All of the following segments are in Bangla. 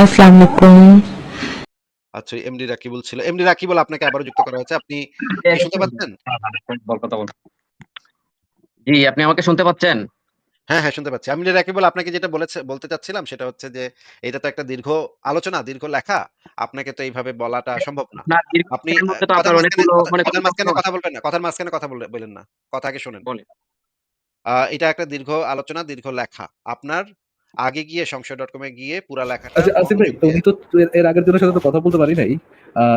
আসসালামু আলাইকুম। আচ্ছা এমডি রাকিবুল ছিল। এমডি রাকিবুল আপনাকে আবারও যুক্ত করা হয়েছে। আপনি শুনতে পাচ্ছেন? জি, আপনি আমাকে শুনতে পাচ্ছেন? হ্যাঁ, হ্যাঁ শুনতে পাচ্ছি। রাকিবুল আপনাকে যেটা বলেছে বলতে চাচ্ছিলাম সেটা হচ্ছে যে এটা তো একটা দীর্ঘ আলোচনা, দীর্ঘ লেখা। আপনাকে তো এইভাবে বলাটা সম্ভব না। আপনি কথার মাঝখানে কথা মানে কথার মাঝখানে কথা বলবেন না। কথার মাঝখানে কথা বলে না। কথা আগে শোনেন। এটা একটা দীর্ঘ আলোচনা, দীর্ঘ লেখা। আপনার আগে গিয়ে সংশয়.com এ গিয়ে পুরা লেখাটা আচ্ছা, আসিফ ভাই মনোযোগ দিয়ে উনি তো এর আগের জনের সাথে তো কথা বলতে পারি নাই।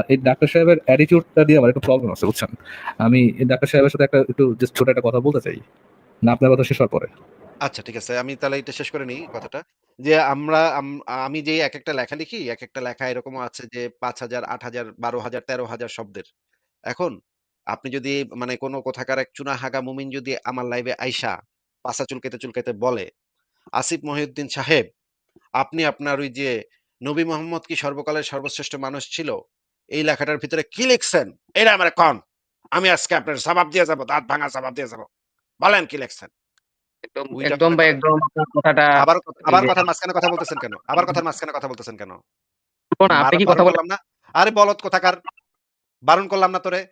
এই ডাক্তার সাহেবের অ্যাটিটিউডটা দিয়ে আমার একটু প্রবলেম আছে বুঝছেন? আমি এই ডাক্তার সাহেবের সাথে একটা একটু জাস্ট ছোট একটা কথা বলতে চাই। না আপনার কথা শেষ হওয়ার পরে। আচ্ছা ঠিক আছে। আমি তাহলে এটা শেষ করে নিই কথাটা। যে আমরা আম যে একেকটা লেখা লিখি, একেকটা লেখা এরকমও আছে যে ৫০০০, ৮০০০, ১২০০০, ১৩০০০ শব্দের। এখন আপনি যদি মানে কোনো কোথাকার এক চুনা হাগা মুমিন যদি আমার লাইভে আইসা পাছা চুলকাইতে, চুলকাইতে বলে, "আসিফ মহিউদ্দিন সাহেব, আপনি আপনার ওই যে নবী মোহাম্মদ কি সর্বকালের সর্বশ্রেষ্ঠ মানুষ ছিল? এই লেখাটার ভিতরে কি লিখছেন? এইডা আমারে কন। আমি আজকে আপনার জবাব দিয়ে যাব, দাঁত ভাঙা জবাব দিয়ে যাব। বলেন কি লিখছেন?" একদম, ওইটা একদম করে ভাই একদম কথাটা আবার আবার কথার মাঝখানে কথা বলতেছেন কেন? আবার কথার মাঝখানে কথা বলতেছেন কেন? বলব আপনি কি কথা বারণ বলেন? করলাম না? আরে বলদ কোথাকার! বারণ করলাম না তোরে?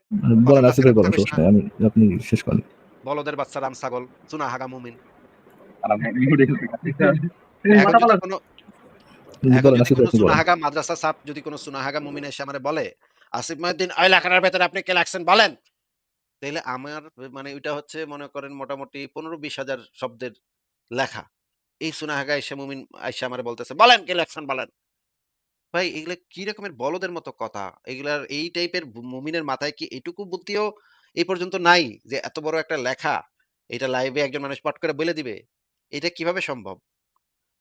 বলেন আসিফ ভাই কথা বলেন সমস্যা আমি আপনি শেষ করেন। বলদের বাচ্চা রাম ছাগল, চুনাহাগা মুমিন। মাদ্রাসা ছাপ যদি কোনো চুনাহাগা মুমিন এসে আমারে বলে, "আসিফ মহিউদ্দিন ওই ভেতরে আপনি কি লেখছেন বলেন?" তাইলে আমার মানে ওইটা হচ্ছে মনে করেন মোটামুটি ১৫-২০ হাজার শব্দের লেখা। এই চুনাহাগা এসে মুমিন আমারে বলতেছে, "বলেন কি লেখছেন বলেন?" ভাই এগুলা কি রকমের বলদের মতো কথা? এগুলার এই টাইপের মুমিনের মাথায় কি এটুকু বুদ্ধিও এই পর্যন্ত নাই যে এত বড় একটা লেখা, এটা লাইভে একজন মানুষ পট করে বলে দিবে? এটা কীভাবে সম্ভব?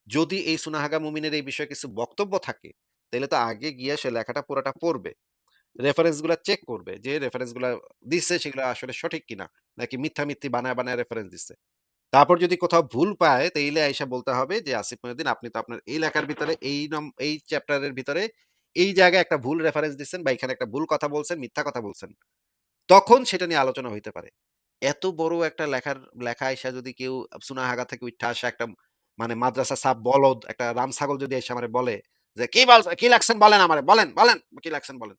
যদি এই সুনাহাগা মুমিনের এই বিষয়ে কিছু বক্তব্য থাকে, তাইলে তো আগে গিয়ে সে লেখাটা পুরাটা পড়বে। রেফারেন্সগুলো চেক করবে যে রেফারেন্সগুলা দিচ্ছে সেগুলা আসলে সঠিক কিনা। নাকি মিথ্যা মিথ্যি বানায়, বানায় রেফারেন্স দিচ্ছে। তারপর যদি কোথাও ভুল পায় তাইলে আইসা বলতে হবে যে, "আসিফ মহিউদ্দিন আপনি তো আপনার এই লেখার ভিতরে এই নম এই চ্যাপ্টারের ভিতরে এই জায়গায় একটা ভুল রেফারেন্স দিচ্ছেন বা এখানে একটা ভুল কথা বলছেন, মিথ্যা কথা বলছেন।" তখন সেটা নিয়ে আলোচনা হইতে পারে। এত বড় একটা লেখার লেখা আইসা যদি কেউ চুনাহাগা থেকে উইঠ্যা আসা একটা মানে মাদ্রাসা ছাপ বলদ, একটা রাম ছাগল যদি আইসা আমারে বলে যে, "কি বলছ কি লেখছেন বলেন আমারে বলেন, বলেন কি লেখছেন বলেন।"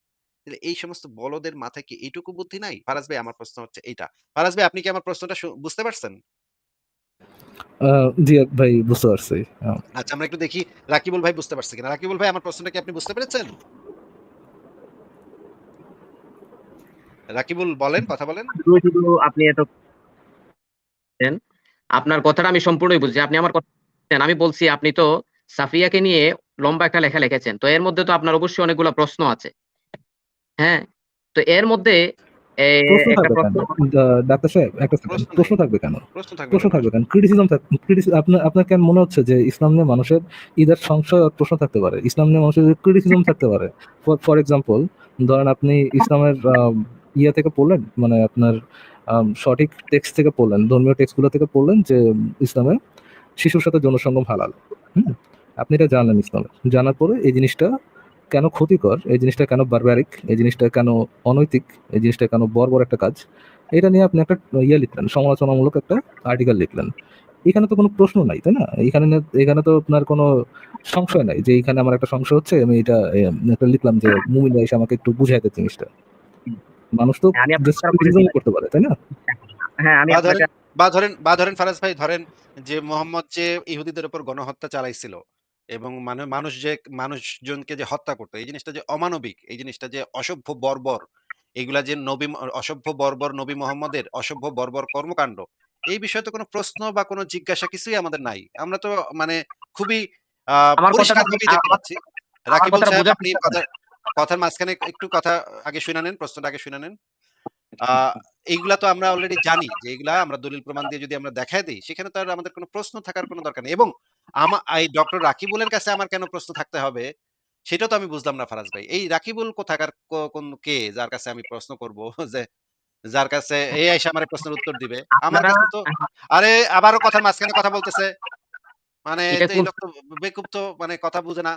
এই সমস্ত বলদের মাথায় কি এইটুকু বুদ্ধি নাই? ফারাজ ভাই আমার প্রশ্ন হচ্ছে এইটা। ফারাজ ভাই আপনি কি আমার প্রশ্নটা বুঝতে পারছেন? জি ভাই বুঝতে পারছি। আচ্ছা আমরা একটু দেখি রাকিবুল ভাই বুঝতে পারছে কিনা। রাকিবুল ভাই আমার প্রশ্নটা কি আপনি বুঝতে পেরেছেন? রাকিবুল বলেন, কথা বলেন। শুধু, আপনি এত আপনার কথাটা আমি সম্পূর্ণই বুঝছি। আপনি আমার কথা আমি বলছি আপনি তো সাফিয়াকে নিয়ে লম্বা একটা লেখা লিখেছেন। তো এর মধ্যে তো আপনার অবশ্যই অনেকগুলা প্রশ্ন আছে। হ্যাঁ? তো এর মধ্যে কেন? ডাক্তার সাহেব একটা প্রশ্ন প্রশ্ন থাকবে কেন? প্রশ্ন থাকবে কেন? ক্রিটিসিজম আপনার আপনার কেন মনে হচ্ছে যে ইসলাম নিয়ে মানুষের ইদার সংশয় প্রশ্ন থাকতে পারে? ইসলাম নিয়ে মানুষের ক্রিটিসিজম থাকতে পারে। ফর এক্সাম্পল ধরেন আপনি ইসলামের ইয়া থেকে পড়লেন মানে আপনার সঠিক টেক্সট থেকে পড়লেন, ধর্মীয় টেক্সটগুলো থেকে পড়লেন যে ইসলামে শিশুর সাথে জনসংগম হালাল। হুম? আপনি এটা জানলেন ইসলামে। জানার পরে এই জিনিসটা কেন ক্ষতিকর, এই জিনিসটা কেন বারবারিক, এই জিনিসটা কেন অনৈতিক, এই জিনিসটা কেন বর্বর একটা কাজ, এটা নিয়ে আপনি একটা ইয়ে লিখলেন, সমালোচনামূলক একটা আর্টিকেল লিখলেন। এখানে তো কোনো প্রশ্ন নাই, তাই না? এখানে এখানে তো আপনার কোনো সংশয় নাই যে এখানে আমার একটা সংশয় হচ্ছে আমি এটা লিখলাম যে মুমিন এসে আমাকে একটু দেয় জিনিসটা। মানুষ তো হ্যাঁ, আমি করতে পারে, তাই না? হ্যাঁ, আমি বা ধরেন বা ধরেন ফারাজ ভাই ধরেন যে মোহাম্মদ যে ইহুদিদের উপর গণহত্যা চালাইছিল এবং মানে মানুষ যে মানুষজনকে যে হত্যা করতো এই জিনিসটা যে অমানবিক, এই জিনিসটা যে অসভ্য বর্বর, এগুলা যে নবী অসভ্য বর্বর নবী মোহাম্মদের অসভ্য বর্বর কর্মকাণ্ড। এই বিষয়ে তো কোনো প্রশ্ন বা কোনো জিজ্ঞাসা কিছুই আমাদের নাই। আমরা তো মানে খুবই পরিষ্কারভাবেই দেখতে পাচ্ছি। রাকিবুল সাহেব আপনি। কথার মাঝখানে একটু কথা আগে শুইনা নেন, প্রশ্নটা আগে শুইনা নেন। এইগুলা তো আমরা অলরেডি জানি যে এগুলা আমরা দলিল প্রমাণ দিয়ে যদি আমরা দেখায় দেই, সেখানে তো আর আমাদের কোনো প্রশ্ন থাকার কোনো দরকার নেই। এবং আমা এই ডক্টর রাকিবুলের কাছে আমার কেন প্রশ্ন থাকতে হবে, সেটাও তো আমি বুঝলাম না ফারাজ ভাই। এই রাকিবুল কোথাকার কোন কে যার কাছে আমি প্রশ্ন করব যে যার কাছে এ আইসা আমার প্রশ্নের উত্তর দিবে। আমার কাছে তো আরে আবারও কথার মাঝখানে কথা বলতেছে। মানে এই লোক তো বেকুব তো মানে কথা বুঝে না।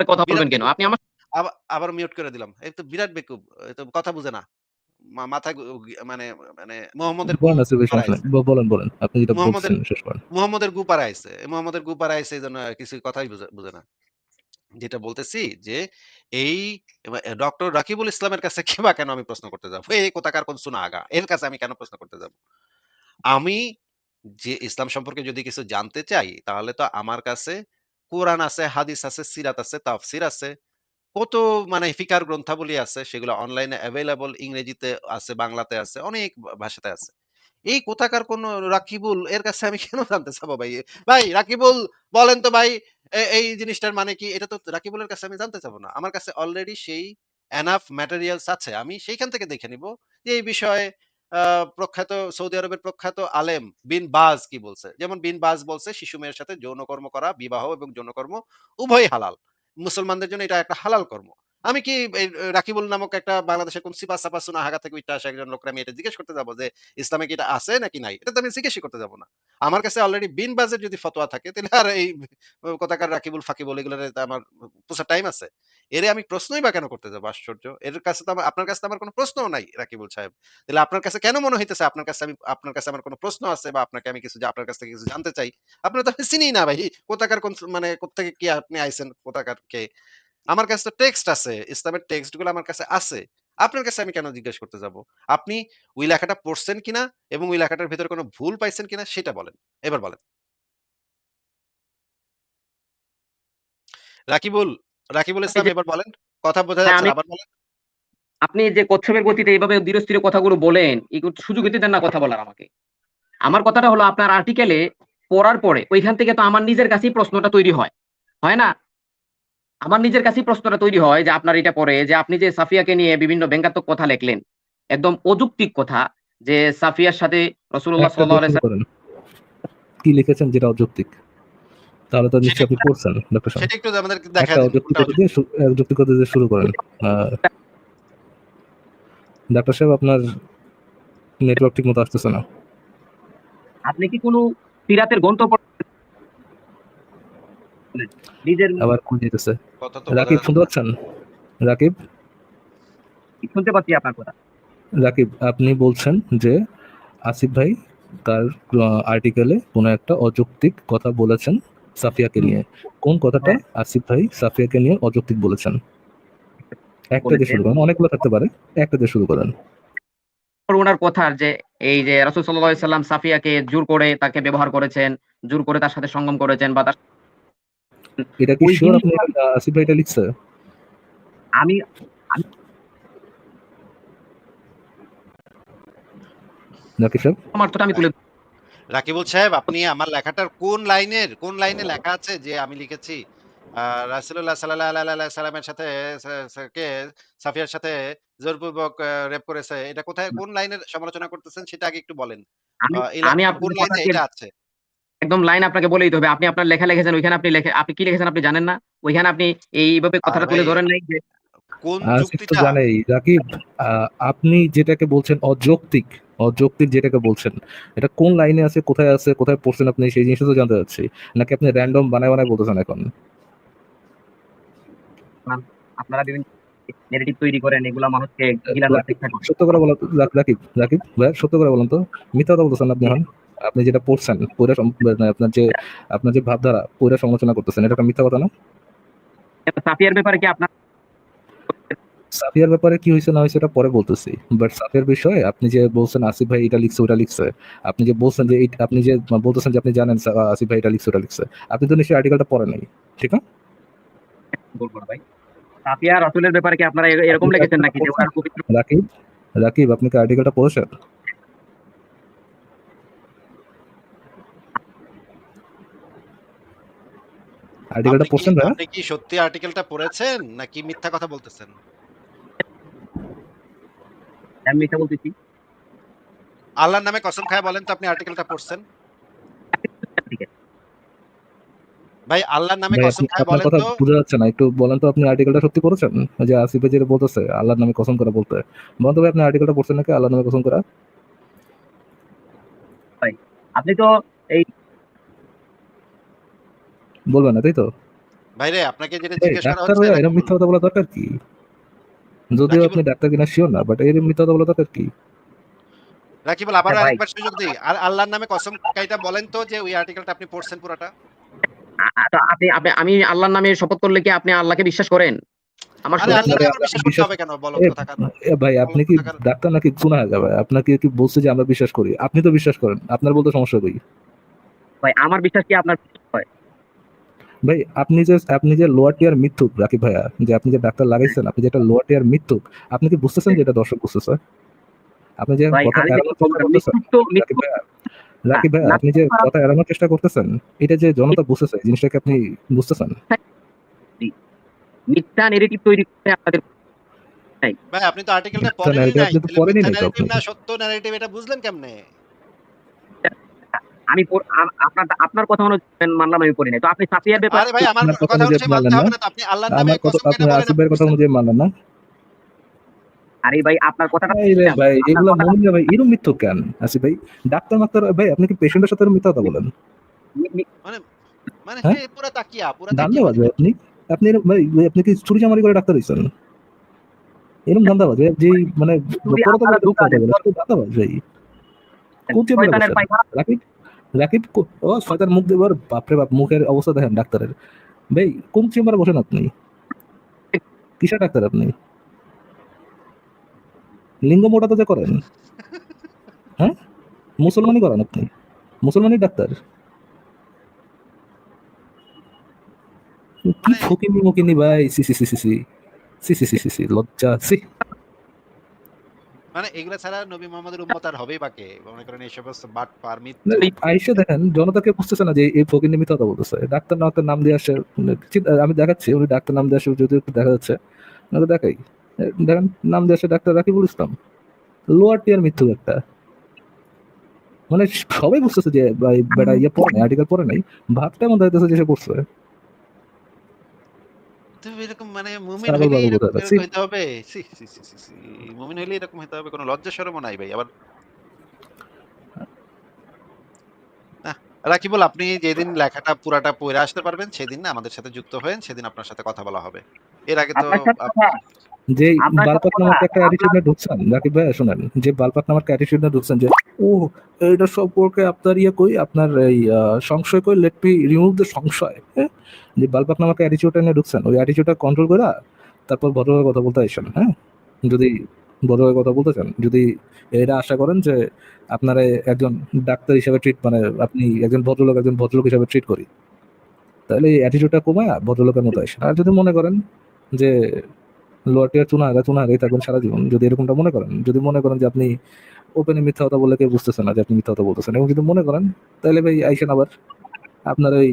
কথা বলবেন কেন? আপনি আমার আবা আবার মিউট করে দিলাম। এই তো বিরাট বেকুব। এ তো কথা বুঝে না। মা মাথায় গু মানে মানে মোহাম্মদের গু বলেন আসিফ ভাই সমস্যা নাই। ব বলেন, বলেন। আপনি যেটা মোহাম্মদের বলছেন শেষ করেন। মোহাম্মদের গু পাড়াইছে। মোহাম্মদের গু পাড়াইছে এইজন্য কিছু কথাই বুঝে বুঝে না। যেটা বলতেছি যে এই এবা এ ডক্টর রাকিবুল ইসলামের কাছে কিবা কেন আমি প্রশ্ন করতে যাব? এই কোথাকার কোন সুনাহাগা? এর কাছে আমি কেন প্রশ্ন করতে যাব? আমি যে ইসলাম সম্পর্কে যদি কিছু জানতে চাই, তাহলে তো আমার কাছে কোরআন আছে, হাদিস আছে, সিরাত আছে, তাফসির আছে। কত মানে ফিকার গ্রন্থাবলী আছে, সেগুলো অনলাইনে এভেইলেবল ইংরেজিতে আছে, বাংলাতে আছে, অনেক ভাষাতে আছে। এই কোথাকার কোন রাকিবুল এর কাছে আমি কেন জানতে চাবো ভাই? ভাই রাকিবুল বলেন তো ভাই এই জিনিসটার মানে কি? এটা তো রাকিবুলের কাছে আমি জানতে চাবো না। আমার কাছে অলরেডি সেই এনাফ ম্যাটেরিয়ালস আছে। আমি সেইখান থেকে দেখে নিবো যে এই বিষয়ে প্রখ্যাত সৌদি আরবের প্রখ্যাত আলেম বিন বাজ কি বলছে? যেমন বিন বাজ বলছে শিশু মেয়ের সাথে যৌনকর্ম করা, বিবাহ এবং যৌনকর্ম উভয় হালাল। মুসলমানদের জন্য এটা একটা হালাল কর্ম। আমি কি রাকিবুল নামক একটা বাংলাদেশের কোন সিপা-সাপা সুনাহাগা থেকে উইঠ্যা আসা একজন লোকরে আমি এটা জিজ্ঞেস করতে যাব যে ইসলামে কি এটা আছে নাকি নাই? এটা তো আমি জিজ্ঞেসই করতে যাব না। আমার কাছে অলরেডি বিন বাজের যদি ফতোয়া থাকে তাহলে আর এই কোথাকার রাকিবুল ফাকিবুল এগুলারে তো আমার পোষার টাইম আছে। এরে আমি প্রশ্নই বা কেন করতে যাব আশ্চর্য! এর কাছে তো আমার আপনার কাছে আমার কোন প্রশ্নও নাই রাকিবুল সাহেব। তাহলে আপনার কাছে কেন মনে হইতেছে আপনার কাছে আমি আপনার কাছে আমার কোনো প্রশ্ন আছে বা আপনাকে আমি কিছু আপনার কাছ থেকে কিছু জানতে চাই। আপনার তো আমি চিনিই না ভাই। কোথাকার কোন মানে কোত্থেকে কি আপনি আইছেন, কোথাকার কে? আমার কাছে তো টেক্সট আছে। ইসলামের টেক্সটগুলো আমার কাছে আছে। আপনার কাছে আমি কেন জিজ্ঞেস করতে যাব? আপনি ওই লেখাটা পড়ছেন কিনা এবং ওই লেখাটার ভেতরে কোন ভুল পাইছেন কিনা সেটা বলেন। এবার বলেন। রাকিবুল, রাকিবুল ইসলাম এবার বলেন। কথা বোঝা হ্যাঁ, যাচ্ছে আবার বলেন। আপনি যে কচ্ছপের গতিতে এভাবে ধীরে-স্থিরে কথাগুলো বলেন, এগু সুযোগই দিতেন না কথা বলার আমাকে। আমার কথাটা হলো আপনার আর্টিকেলে পড়ার পরে ওইখান থেকে তো আমার নিজের কাছেই প্রশ্নটা তৈরি হয়। হয় না? আমার নিজের কাছেই প্রশ্নটা তৈরি হয় যে আপনার এটা পরে যে আপনি যে সাফিয়াকে নিয়ে বিভিন্ন ব্যঙ্গাত্মক কথা লেখলেন। একদম অযৌক্তিক কথা যে সাফিয়ার সাথে করেন। কি লিখেছেন যেটা অযৌক্তিক? তাহলে তো সেটা নিশ্চয়ই আপনি পড়ছেন ডক্টর সেটা একটু দিয়ে শুরু করেন। ডাক্তার সাহেব আপনার নেটওয়ার্ক ঠিক মতো আসতেছে না। আপনি কি কোন সিরাতের গ্রন্থ পড়েছেন? নিজের আবার রাকিব শুনতে পাচ্ছেন? রাকিব? শুনতে পাচ্ছি আপনার কথা। রাকিব আপনি বলছেন যে আসিফ ভাই তার আর্টিকেলে কোন একটা অযৌক্তিক কথা বলেছেন সাফিয়াকে নিয়ে। কোন কথাটা হ্যাঁ। আসিফ ভাই সাফিয়াকে নিয়ে অযৌক্তিক বলেছেন? একটা দিয়ে শুরু করেন। অনেকগুলো থাকতে পারে। একটা দিয়ে শুরু করেন। উনার কথা যে এই যে রাসূল সাল্লাল্লাহু আলাইহি সাল্লাম সাফিয়াকে জোর করে তাকে ব্যবহার করেছেন, জোর করে তার সাথে সঙ্গম করেছেন বা তার এটা কি সিউর আপনি আসিফ ভাই এটা লিখছে? আমি রাকিব সাহেব? আমার অর্থটা আমি তুলে রাকিবুল সাহেব আপনি আমার লেখাটার কোন লাইনের কোন লাইনে লেখা আছে যে আমি লিখেছি আ রাসূলুল্লাহ সাল্লাল্লাহু আলাইহি সাল্লামের সাথে কে সাফিয়ার সাথে জোরপূর্বক রেপ করেছে। এটা কোথায় কোন লাইনের সমালোচনা করতেছেন সেটা আগে একটু বলেন। আমি এই কোন লাইনে এটা আছে? একদম লাইন আপনাকে বলেই দিতে হবে। আপনি আপনার লেখা লিখেছেন ওইখানে আপনি লেখে আপনি কি লিখেছেন আপনি জানেন না? ওইখানে আপনি এইভাবে কথাটা তুলে ধরেন নাই যে কোন যুক্তিটা? জানেই। রাকিব আপনি যেটাকে বলছেন অযৌক্তিক, অযৌক্তিক যেটাকে বলছেন, এটা কোন লাইনে আছে, কোথায় আছে, কোথায় পড়ছেন আপনি সেই জিনিসটা তো জানতে চাচ্ছি। নাকি আপনি র‍্যান্ডম বানায়, বানায় বলতেছেন এখন? আপনারা বিভিন্ন নেগেটিভ তৈরি করেন এগুলা মানুষকে। সত্য করে বলেন তো রাকিব, রাকিব ভাইয়া সত্য করে বলেন তো। মিথ্যা কথা বলতেছেন আপনি এখন? আপনি যেটা পড়ছেন, সম মানে আপনার যে আপনার যে ভাবধারা পইড়া সমালোচনা করতেছেন এটা মিথ্যা কথা না? সাফিয়ার ব্যাপারে কি আপনার সাফিয়ার ব্যাপারে কি হইছে না হইছে এটা পরে বলতেছি। বাট সাফিয়ার বিষয়ে আপনি যে বলছেন আসিফ ভাই এটা লিখছে, ওটা লিখছে। আপনি যে বলছেন যে আপনি যে বলতেছেন যে আপনি জানেন আসিফ ভাই এটা লিখছে, ওটা লিখছে। আপনি তো নিশ্চয়ই আর্টিকেলটা পড়েন নাই। ঠিক না? বলব ভাই। সাফিয়া রাসূলের ব্যাপারে কি আপনারা এরকম লিখেছেন নাকি যে? ওনার পবিত্র রাকিব, রাকিব আপনি কি আর্টিকেলটা পড়েছেন? আর্টিকেলটা পড়ছেন ভাইয়া? আপনি কি সত্যি আর্টিকেলটা পড়েছেন নাকি মিথ্যা কথা বলতেছেন? আমি মিথ্যা বলতেছি। আল্লাহর নামে কসম খায়া বলেন তো আপনি আর্টিকেলটা পড়ছেন? ভাই আল্লাহর নামে কসম খায়া আপনার বলেন কথা তো বোঝা যাচ্ছে না। একটু বলেন তো আপনি আর্টিকেলটা সত্যি পড়েছেন? ওই যে আসিফ ভাই যেটা বলতেছে আল্লাহর নামে কসম করে বলতে। বলেন তো ভাই আপনি আর্টিকেলটা পড়ছেন নাকি আল্লাহর নামে কসম করা? ভাই আপনি তো এই বলবেন না, তাই তো? ভাইরে আপনাকে যেটা জিজ্ঞেস করা হচ্ছে হইয়া এরকম মিথ্যা কথা বলা দরকার কি? যদিও আপনি ডাক্তার কিনা সিউর না, বাট এরকম মিথ্যা কথা বলা দরকার কি? রাকিবুল আবারও হ্যাঁ আরেকবার সুযোগ দেই। আর আল্লাহর নামে কসম কাইটা বলেন তো যে ওই আর্টিকেলটা আপনি পড়ছেন পুরাটা? আপনি আপনি আমি আল্লাহর নামে শপথ করলে কি আপনি আল্লাহকে বিশ্বাস করেন আমার বিশ্বাস করতে হবে কেন বলো ভাই আপনি কি ডাক্তার নাকি গুনাহ যাবে আপনাকে কি বলছে যে আমরা বিশ্বাস করি আপনি তো বিশ্বাস করেন আপনার বলতে সমস্যা কই ভাই আমার বিশ্বাস কি আপনার ভাই আপনি যে আপনি যে লোয়ার টিয়ার মিথ্যুক রাকিব ভাইয়া যে আপনি যে ডাক্তার লাগাইছেন আপনি যেটা লোয়ার টিয়ার মিথ্যুক আপনি কি বুঝতেছেন যে এটা দর্শক বুঝতেছে? আপনি যে ভাই কথা এড়ানোর চেষ্টা করতেছেন রাকিব ভাইয়া আপনি যে কথা এড়ানোর চেষ্টা করতেছেন এটা যে জনতা বুঝতেছে জিনিসটাকে আপনি বুঝতেছেন? মিথ্যা নেগেটিভ তৈরি করে আপনাদের ভাই আপনি তো আর্টিকেলটা পড়েনই নাই পড়েনই নাই সত্য ন্যারেটিভ এটা বুঝলেন কেমনে? আমি আপনার আপনার কথা মনে হচ্ছে মানলাম আমি পড়ি নাই তো আপনি সাফিয়ার ব্যাপারে আরে ভাই আমার কথা কথা অনুযায়ী অনুযায়ী মানতে হবে না? তো আপনি আল্লাহর নামে কথা কসম আপনি কেটে বলেন আসিফ কথা অনুযায়ী মানলেন না। আরে ভাই আপনার কথাটা এই ভাই এগুলো কথা- মনে ভাই এরকম মিথ্যুক কেন? আসিফ ভাই ডাক্তার মাক্তার ভাই আপনি কি পেশেন্টের সাথে এরকম মিথ্যা কথা বলেন? মি- মি- মানে হ্যাঁ? হে পুরা তাকিয়া পুরা ধান্দাবাজ ভাই আপনি। আপনি ভাই আপনি কি চুরি চামারি করে ডাক্তার হইছেন? এরকম ধান্দাবাজ ভাই যে মানে আপনারা দুঃখ কথা। বলে ধান্দাবাজ ভাই। কোন শয়তানের বসেন? রাকিব? রাকিব ও শয়তান মুখ দেবার বাপরে বাপ মুখের অবস্থা দেখেন ডাক্তারের। ভাই কোন চেম্বারে বসেন আপনি? কিসের ডাক্তার আপনি? লিঙ্গ মোটা তো যে করেন। হ্যাঁ? মুসলমানই করেন আপনি। মুসলমানই ডাক্তার। কি ফকিনি মকিনি ভাই। সি সি সি সি। সি সি সি সি সি লজ্জা। সি। মানে ছাড়া নবী মোহাম্মদের উম্মত আর হবেই বাকে মনে করেন এই সমস্ত বাট পার মিথ আইসে দেখেন, জনতাকে বুঝতেছে না যে এই ফকির মিথ্যা কথা বলতেছে। ডাক্তার না নাম দিয়ে আসে মানে আমি দেখাচ্ছি, উনি ডাক্তার নাম দিয়ে আসে যদি দেখা যাচ্ছে। নাহলে দেখাই। দেখেন, নাম দিয়ে আসে doctor Rakibul Islam. Lower tier মৃত্যু একটা। মানে সবাই বুঝতেছে যে বেটা ইয়ে পড়ে নাই আর্টিকেল পড়ে নাই। ভাবটা এমন দাঁড়িয়েছে যে সে করছে এরকম মানে মুমিন সাগর এরকম কোথাকার? এরকম ছি। হইতে হবে সি সি সি সি সি মুমিন হইলে এরকম হইতে হবে কোনো লজ্জা শরমও নাই ভাই আবার আহ, রাকিবুল আপনি যেদিন লেখাটা পুরাটা পড়ে আসতে পারবেন সেদিন না আমাদের সাথে যুক্ত হয়েন সেদিন আপনার সাথে কথা বলা হবে এর আগে তো যে বালপাক নামক একটা অ্যাটিটিউড ঢুকছেন? রাকিব ভাই শুনেন যে বালপাক নামক অ্যাটিটিউড ঢুকছেন যে ও এটা সম্পর্কে আপনার ইয়ে কই? আপনার এই সংশয় কই? লেট মি রিমুভ দ্য সংশয়। হ্যাঁ? যে বালপাক নামক অ্যাটিটিউডটা নিয়ে ঢুকছেন ওই অ্যাটিটিউডটা কন্ট্রোল করে তারপর ভদ্রভাবে কথা বলতে আসেন হ্যাঁ? যদি ভদ্রভাবে কথা বলতে চান যদি এটা আশা করেন যে আপনারা একজন ডাক্তার হিসেবে ট্রিট মানে আপনি একজন ভদ্রলোক একজন ভদ্রলোক হিসেবে ট্রিট করি তাহলে এই অ্যাটিটিউডটা কমায় ভদ্রলোকের মতো আসেন। আর যদি মনে করেন যে লোয়াটিয়ার চুনা আগা চুনা আগে থাকবেন সারা জীবন। যদি এরকমটা মনে করেন যদি মনে করেন যে আপনি ওপেনে মিথ্যা কথা বলে কেউ বুঝতেছেন না যে আপনি মিথ্যা কথা বলতেছেন এবং যদি মনে করেন তাহলে ভাই আইসেন আবার। আপনার ওই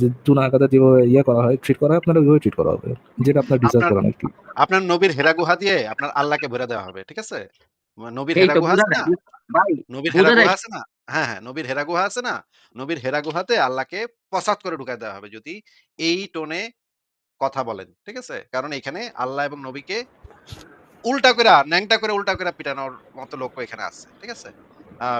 যে চুনা আগাতে যেভাবে ইয়ে করা হয় ট্রিট করা হয় আপনার ওইভাবে ট্রিট করা হবে যেটা আপনার ডিজার্ভ করেন আর কি আপনার নবীর হেরা গুহা দিয়ে আপনার আল্লাহকে ভরে দেওয়া হবে ঠিক আছে? নবীর হেরা গুহা আছে না? নবীর হেরা গুহা আছে না? হ্যাঁ হ্যাঁ নবীর হেরা গুহা আছে না? নবীর হেরা গুহাতে আল্লাহকে পসাদ করে ঢুকাই দেওয়া হবে যদি এই টোনে কথা বলেন ঠিক আছে? কারণ এখানে আল্লাহ এবং নবীকে উল্টা করে ন্যাংটা করে উল্টা করে পিটানোর মতো লোক এখানে আছে ঠিক আছে?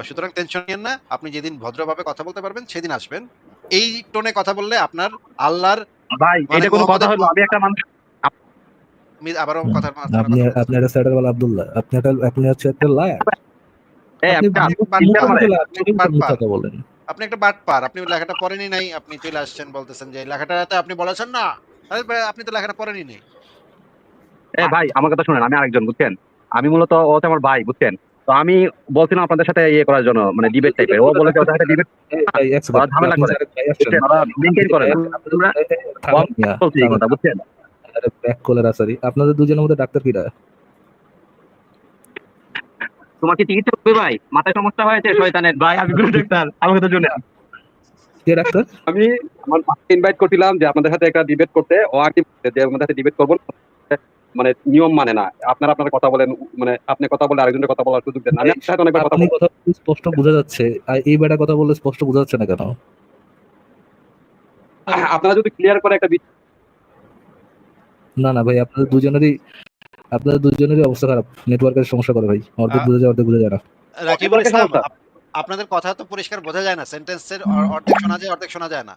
সুতরাং টেনশন নিয়েন না আপনি যেদিন ভদ্রভাবে কথা বলতে পারবেন সেদিন আসবেন। এই টোনে কথা বললে আপনার আল্লাহর ভাই মানে এটা কোনো কথা হলো? আমি একটা মানুষ আবারও কথা আপনি আপনি একটা স্যাটার বলা আব্দুল্লাহ আপনি একটা আপনি হচ্ছে একটা লায়ার এই আপনি একটা বাট- পার আপনি লেখাটা পড়েনি নাই আপনি চলে আসছেন বলতেছেন যে লেখাটাতে আপনি বলেছেন না? আপনি তো লেখাটা পড়েনি নাই এ ভাই আমার কথা শুনেন আমি আরেকজন বুঝছেন? আমি মূলত ও হচ্ছে আমার ভাই বুঝছেন? তো আমি বলছিলাম আপনাদের সাথে ইয়ে করার জন্য মানে ডিবেট টাইপের ও বলেছে ওদের সাথে ডিবেট ঝামেলা করে। মেনটেন করে। তোমরা বলছি এই কথা বুঝছেন? আরে back কলের আসারি। আপনাদের দুজনের মধ্যে ডাক্তার কিরা? তোমার কি চিকিৎসা করবে ভাই? মাথায় সমস্যা হয়েছে শয়তানের। ভাই আমি কোনো ডাক্তার আমাকে তো শুনে কে ডাক্তার আমি আমার ইনভাইট করছিলাম যে আপনাদের সাথে একটা ডিবেট করতে। ও আর যে আমাদের সাথে ডিবেট করব মানে নিয়ম মানে না। আপনারা আপনার কথা বলেন মানে আপনি কথা বলে আরেকজনের কথা বলার সুযোগ দেন। আমি আপনার সাথে অনেকবার কথা কথা স্পষ্ট বোঝা যাচ্ছে। আর এই বেটা কথা বললে স্পষ্ট বোঝা যাচ্ছে না কেন? আপনারা যদি ক্লিয়ার করে একটা না না ভাই আপনাদের দুজনেরই আপনাদের দুজনেরই অবস্থা খারাপ। নেটওয়ার্কের সমস্যা করে ভাই। অর্ধেক বোঝা যায় অর্ধেক বোঝা যায় না। রাকিবুল ইসলাম আপনাদের কথা তো পরিষ্কার বোঝা যায় না সেন্টেন্সের অর্ধেক শোনা যায় অর্ধেক শোনা যায় না।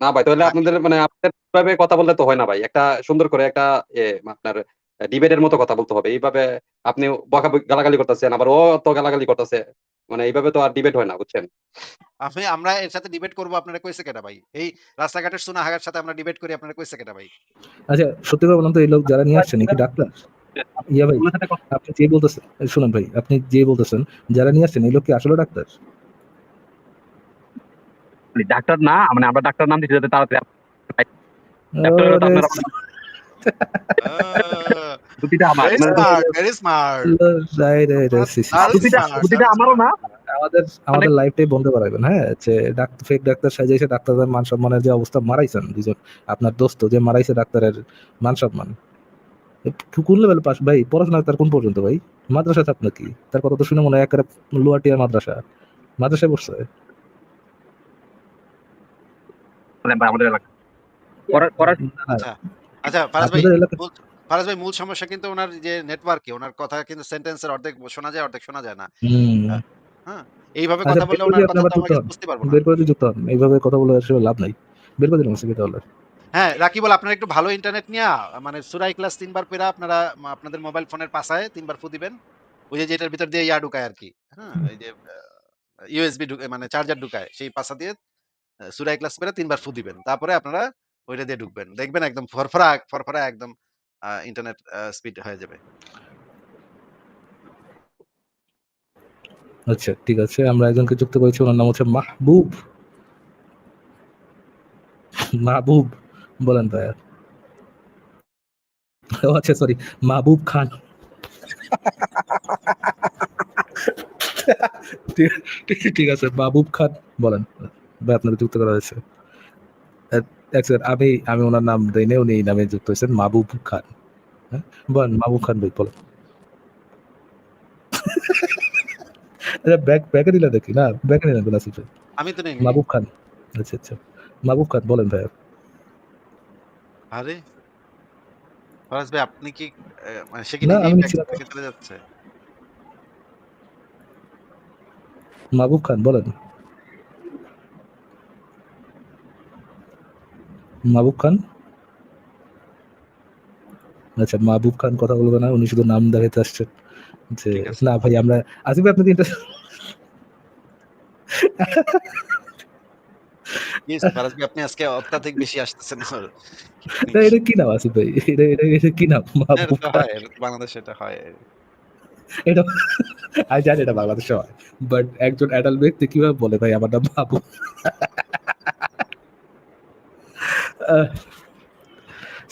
না ভাই তাহলে আপনাদের মানে আপনাদের ভাবে কথা বললে তো হয় না ভাই একটা সুন্দর করে একটা আপনার ডিবেটের মতো কথা বলতে হবে এইভাবে আপনি বকা গালাগালি করতেছেন আবার ও তো গালাগালি করতেছে মানে এইভাবে তো আর ডিবেট হয় না বুঝছেন? আপনি আমরা এর সাথে ডিবেট করব আপনারা কইছে কেটা ভাই? এই রাস্তাঘাটের সুনা হাগার সাথে আমরা ডিবেট করি আপনারা কইছে কেটা ভাই? আচ্ছা সত্যি করে বলুন তো এই লোক যারা নিয়ে আসছেন কি ডাক্তার? ইয়া ভাই আপনি যে বলতেছেন শুনুন ভাই আপনি যে বলতেছেন যারা নিয়ে আসছেন এই লোক কি আসলে ডাক্তার? ডাক্তার না মানে আমরা ডাক্তার নাম দিচ্ছি যাতে তাড়াতাড়ি মানে আমারও না। আমাদের আমাদের লাইফটাই বন্ধ করাবেন হ্যাঁ? যে ফেক ডাক্তার ডাক্তারদের মান সম্মানের যে অবস্থা মারাইছেন দুজন। আপনার দোস্ত যে মারাইছে ডাক্তারের মান সম্মান কোন লেভেল পাস ভাই পড়াশোনা তার কোন পর্যন্ত ভাই? মাদ্রাসা চাপ নাকি? তার কথা তো শুনে মনে হয় একেবারে লোয়ার টিয়ার মাদ্রাসা। মাদ্রাসায় পড়ছে? মানে ভাই, আমাদের এলাকা। পড়া- পড়া- আচ্ছা আচ্ছা ফারাজ ভাই মূল- ফারাজ ভাই মূল সমস্যা কিন্তু ওনার যে নেটওয়ার্কে ওনার কথা কিন্তু সেন্টেন্সের অর্ধেক শোনা যায় অর্ধেক শোনা যায় না। হুম। হ্যাঁ। এইভাবে আচ্ছা, কথা বললে ওনার কথা তো আমরা বুঝতে পারব না। বের করে দিয়ে যুক্ত এইভাবে কথা বলে আসলে লাভ নাই। বের করে দিলাম সেটা হলো। হ্যাঁ রাকিবুল আপনারা একটু ভালো ইন্টারনেট নিয়ে মানে সুরাই ক্লাস তিনবার পেরা আপনারা আপনাদের মোবাইল ফোনের পাশায় তিনবার ফু দিবেন। ওই যে যেটার ভিতর দিয়ে ইয়া ঢুকায় আর কি হ্যাঁ এই যে ইউএসবি মানে চার্জার ঢুকায় সেই পাশা দিয়ে সুরাই ক্লাস পেরা তিনবার ফু দিবেন। তারপরে আপনারা ওইটা দিয়ে ঢুকবেন। দেখবেন একদম ফরফরা ফরফরা একদম ইন্টারনেট স্পিড হয়ে যাবে। আচ্ছা ঠিক আছে আমরা একজনকে যুক্ত করেছি ওনার নাম হচ্ছে মাহবুব। মাহবুব। বলেন ভাইয়া ও আচ্ছা সরি মাহবুব খান। ঠিক- আছে মাহবুব খান বলেন। ভাই আপনার যুক্ত করা হয়েছে। আমি আমি ওনার নাম দেইনি উনি এই নামে যুক্ত হয়েছেন মাহবুব খান। হ্যাঁ বলেন মাহবুব খান ভাই বলেন। আচ্ছা দিলে দেখি না? নিলেন আসিফ আমি তো নেই মাহবুব খান। আচ্ছা আচ্ছা। মাহবুব খান বলেন ভাইয়া আরে? ফরাজ ভাই আপনি কি মানে সে কি নিজেই চলে যাচ্ছে? মাহবুব খান বলেন। মাহবুব খান? আচ্ছা মাহবুব খান কথা বলবে না উনি শুধু নাম দেখাতে আসছেন যে না ভাই আমরা আসিফ ভাই আপনাকে ফারাজ ভাই আপনি আজকে অত্যাধিক বেশি আসতেছেন না, এটা কি নাম আসিফ ভাই? এটা এটা এটা কি নাম? এটা মাহবুব তো খান হয় বাংলাদেশে এটা হয়। এটা আমি জানি এটা বাংলাদেশে হয় বাট একজন অ্যাডাল্ট ব্যক্তি কীভাবে বলে ভাই আমার নাম বাবু?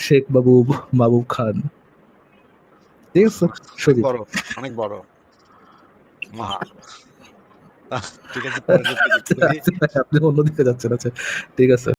শেখ বাবু মাহবুব খান। ঠিক আছে সজিব বড় অনেক বড়। মহা। ঠিক আছে অন্যদিকে যাচ্ছেন আচ্ছা ঠিক আছে।